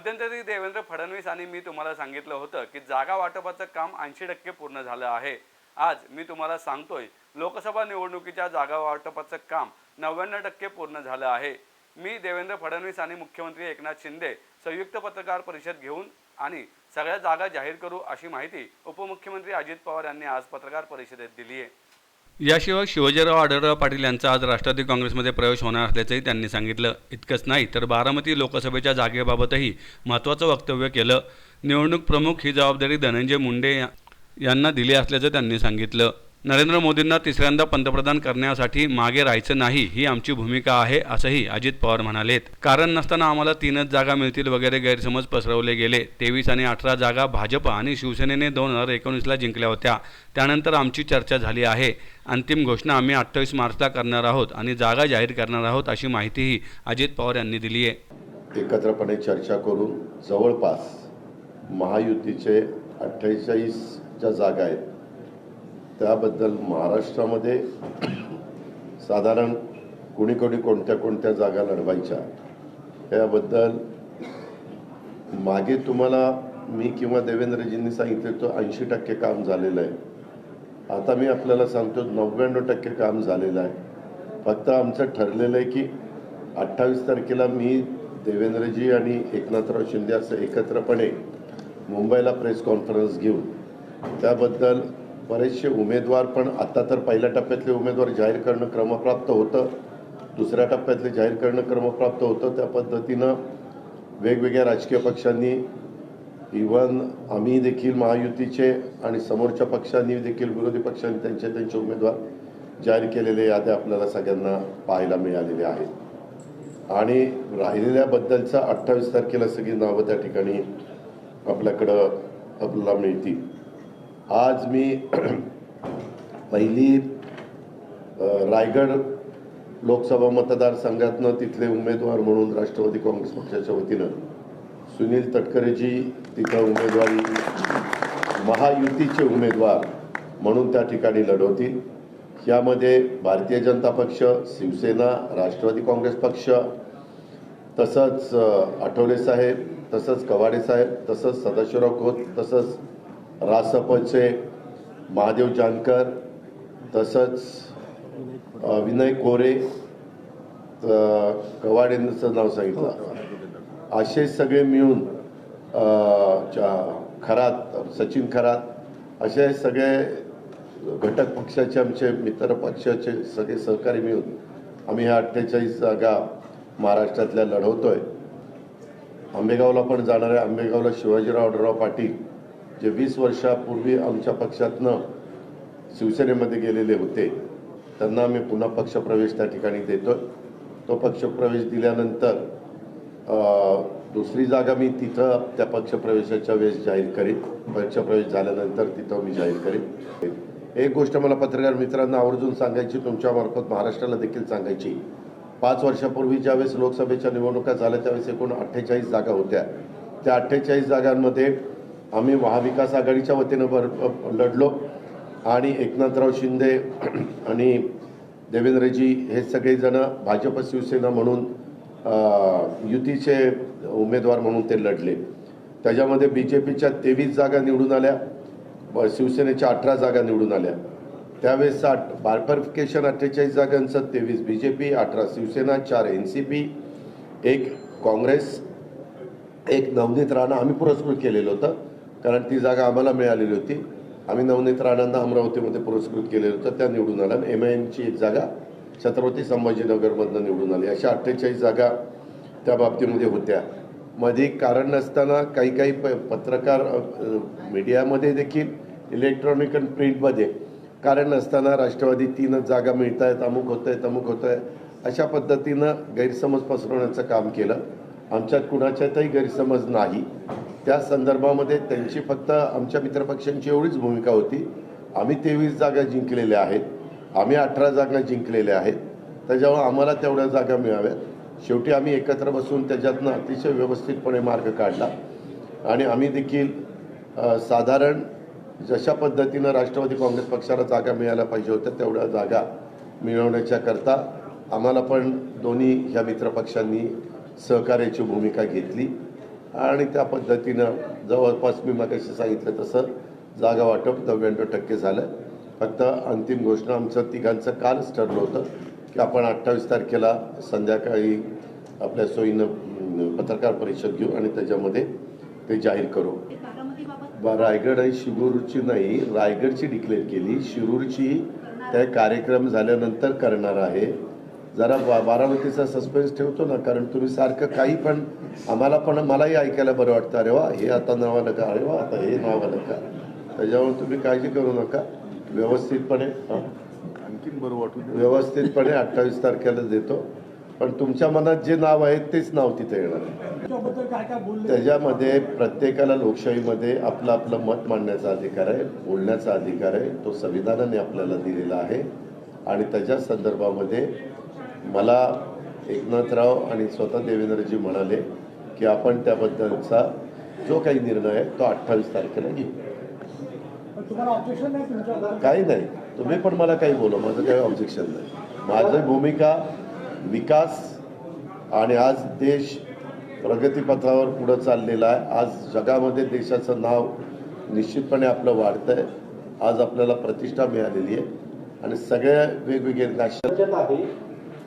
मध्यंतरी देवेंद्र फडणवीस आणि मी तुम्हाला सांगितलं होतं की जागा वाटपाचं काम ऐंशी टक्के पूर्ण झालं आहे. आज मी तुम्हाला सांगतोय लोकसभा निवडणुकीच्या जागा वाटपाचं काम नव्याण्णव टक्के पूर्ण झालं आहे. मी देवेंद्र फडणवीस आणि मुख्यमंत्री एकनाथ शिंदे संयुक्त पत्रकार परिषद घेऊन आणि सगळ्या जागा जाहीर करू अशी माहिती उपमुख्यमंत्री अजित पवार यांनी आज पत्रकार परिषदेत दिली आहे याशिवाय शिवाजीराव आढळराव पाटील यांचा आज राष्ट्रवादी काँग्रेसमध्ये प्रवेश होणार असल्याचंही त्यांनी सांगितलं. इतकंच नाही तर बारामती लोकसभेच्या जागेबाबतही महत्त्वाचं वक्तव्य केलं. निवडणूक प्रमुख ही जबाबदारी धनंजय मुंडे यांना दिली असल्याचं त्यांनी सांगितलं. नरेंद्र मोदींना तिसऱ्यांदा पंतप्रधान करण्यासाठी मागे राहायचं नाही ही आमची भूमिका आहे असंही अजित पवार म्हणालेत. कारण नसताना आम्हाला तीनच जागा मिळतील वगैरे गैरसमज पसरवले गेले. तेवीस आणि अठरा जागा भाजप आणि शिवसेनेने दोन हजार एकोणीसला जिंकल्या होत्या. त्यानंतर आमची चर्चा झाली आहे. अंतिम घोषणा आम्ही अठ्ठावीस मार्चला करणार आहोत आणि जागा जाहीर करणार आहोत अशी माहितीही अजित पवार यांनी दिली आहे. एकत्रपणे चर्चा करून जवळपास महायुतीचे अठ्ठेचाळीस ज्या जागा आहेत. त्याबद्दल महाराष्ट्रामध्ये साधारण कोणी कोणी कोणत्या कोणत्या जागा लढवायच्या याबद्दल मागे तुम्हाला मी किंवा देवेंद्रजींनी सांगितले तो ऐंशी टक्के काम झालेलं आहे. आता मी आपल्याला सांगतो नव्याण्णव टक्के काम झालेलं आहे. फक्त आमचं ठरलेलं आहे की अठ्ठावीस तारखेला मी देवेंद्रजी आणि एकनाथराव शिंदे असं एकत्रपणे मुंबईला प्रेस कॉन्फरन्स घेऊन त्याबद्दल बरेचसे उमेदवार पण आता तर पहिल्या टप्प्यातले उमेदवार जाहीर करणं क्रमप्राप्त होतं. दुसऱ्या टप्प्यातले जाहीर करणं क्रमप्राप्त होतं. त्या पद्धतीनं वेगवेगळ्या राजकीय पक्षांनी इव्हन आम्ही देखील महायुतीचे आणि समोरच्या पक्षांनी देखील विरोधी पक्षांनी त्यांचे त्यांचे उमेदवार जाहीर केलेले याद्या आपल्याला सगळ्यांना पाहायला मिळालेल्या आहेत. आणि राहिलेल्याबद्दलचा अठ्ठावीस तारखेला सगळी नावं त्या ठिकाणी आपल्याकडं आपल्याला मिळतील. आज मी पहिली रायगड लोकसभा मतदारसंघातनं तिथले उमेदवार म्हणून राष्ट्रवादी काँग्रेस पक्षाच्या वतीनं सुनील तटकरेजी तिथं उमेदवारी महायुतीचे उमेदवार म्हणून त्या ठिकाणी लढवतील. यामध्ये भारतीय जनता पक्ष शिवसेना राष्ट्रवादी काँग्रेस पक्ष तसंच आठवले साहेब तसंच कवाडे साहेब तसंच सदाशिवराव खोत तसंच रासपचे महादेव जानकर तसंच विनय कोरे अ, कवाडेंचं नाव सांगितलं. असे सगळे मिळून च्या- खरात सचिन खरात असे सगळे घटक पक्षाचे आमचे मित्र पक्षाचे सगळे सहकारी मिळून आम्ही ह्या अठ्ठेचाळीस जागा महाराष्ट्रातल्या लढवतोय. आंबेगावला पण जाणार आहे. आंबेगावला शिवाजीराव आढळराव पाटील जे वीस वर्षापूर्वी आमच्या पक्षातनं शिवसेनेमध्ये गेलेले होते त्यांना आम्ही पुन्हा पक्षप्रवेश त्या ठिकाणी देतोय. तो पक्षप्रवेश दिल्यानंतर दुसरी जागा मी तिथं त्या पक्षप्रवेशाच्या वेळेस जाहीर करीन. पक्षप्रवेश झाल्यानंतर तिथं मी जाहीर करीन. एक गोष्ट मला पत्रकार मित्रांना आवर्जून सांगायची तुमच्यामार्फत महाराष्ट्राला देखील सांगायची. पाच वर्षापूर्वी ज्यावेळेस लोकसभेच्या निवडणुका झाल्या त्यावेळेस एकूण अठ्ठेचाळीस जागा होत्या. त्या अठ्ठेचाळीस जागांमध्ये आम्ही महाविकास आघाडीच्या वतीनं भर लढलो आणि एकनाथराव शिंदे आणि देवेंद्रजी हे सगळेजण भाजप शिवसेना म्हणून युतीचे उमेदवार म्हणून ते लढले. त्याच्यामध्ये बी जे पीच्या तेवीस जागा निवडून आल्या ब- शिवसेनेच्या अठरा जागा निवडून आल्या. त्यावेळेस आठ बायफर्फिकेशन अठ्ठेचाळीस जागांचं तेवीस बी जे पी अठरा शिवसेना चार एन सी पी एक काँग्रेस एक नवनीत राणा. आम्ही पुरस्कृत केलेलं होतं. कारण ती जागा आम्हाला मिळालेली होती. आम्ही नवनीत राणांना अमरावतीमध्ये पुरस्कृत केलेलं होतं. त्या निवडून आल्या एम आय एमची एक जागा छत्रपती संभाजीनगरमधनं निवडून आली. अशा अठ्ठेचाळीस जागा त्या बाबतीमध्ये होत्या. मध्ये कारण नसताना काही काही प पत्रकार मीडियामध्ये देखील इलेक्ट्रॉनिक आणि प्रिंटमध्ये कारण नसताना राष्ट्रवादी तीनच जागा मिळत आहेत अमुक होत आहे अमुक होत आहे अशा पद्धतीनं गैरसमज पसरवण्याचं काम केलं. आमच्यात कुणाच्यातही गैरसमज नाही. त्या संदर्भामध्ये त्यांची फक्त आमच्या मित्रपक्षांची एवढीच भूमिका होती. आम्ही तेवीस जागा जिंकलेल्या आहेत. आम्ही अठरा जागा जिंकलेल्या आहेत. त्याच्यामुळे आम्हाला तेवढ्या जागा मिळाव्यात. शेवटी आम्ही एकत्र बसून त्याच्यातनं अतिशय व्यवस्थितपणे मार्ग काढला. आणि आम्ही देखील साधारण जशा पद्धतीनं राष्ट्रवादी काँग्रेस पक्षाला जागा मिळायला पाहिजे होत्या तेवढ्या जागा मिळवण्याच्या करता आम्हाला पण दोन्ही ह्या मित्रपक्षांनी सहकार्याची भूमिका घेतली. आणि त्या पद्धतीनं जवळपास मी मगाशी सांगितलं तसं जागा वाटप नव्याण्णव टक्के झालं. फक्त अंतिम घोषणा आमचं तिघांचं कालच ठरलं होतं की आपण अठ्ठावीस तारखेला संध्याकाळी आपल्या सोयीनं पत्रकार परिषद घेऊ आणि त्याच्यामध्ये ते जाहीर करू. रायगड आणि शिरूरची नाही रायगडची डिक्लेअर केली. शिरूरची त्या कार्यक्रम झाल्यानंतर करणार आहे. जरा बा- बारामतीचा सस्पेन्स ठेवतो ना कारण तुम्ही सारखं काही पण आम्हाला पण मलाही ऐकायला बरं वाटतं. अरे वा हे आता नाव आलं का? अरे वा आता हे नाव आलं का? त्याच्यामुळे तुम्ही काळजी करू नका. व्यवस्थितपणे? आणखीन बरं वाटू. व्यवस्थितपणे अठ्ठावीस तारखेला देतो. पण तुमच्या मनात जे नाव आहे तेच नाव तिथे येणार आहे. त्याबद्दल काय काय बोलले? त्याच्यामध्ये प्रत्येकाला लोकशाहीमध्ये आपलं आपलं मत मांडण्याचा अधिकार आहे. बोलण्याचा अधिकार आहे. तो संविधानाने आपल्याला दिलेला आहे. आणि त्याच्या संदर्भामध्ये मला एकनाथराव आणि स्वतः देवेंद्रजी म्हणाले की आपण त्याबद्दलचा जो काही निर्णय आहे तो अठ्ठावीस तारखेला घेऊ. पण तुम्हाला ऑब्जेक्शन नाही तुमच्या काही नाही. तुम्ही पण मला काही बोला माझं काही ऑब्जेक्शन नाही. माझं भूमिका विकास आणि आज देश प्रगतीपथावर पुढं चाललेला आहे. आज जगामध्ये देशाचं नाव निश्चितपणे आपलं वाढतं आहे आज आपल्याला प्रतिष्ठा मिळालेली आहे. आणि सगळ्या वेगवेगळे नॅशनल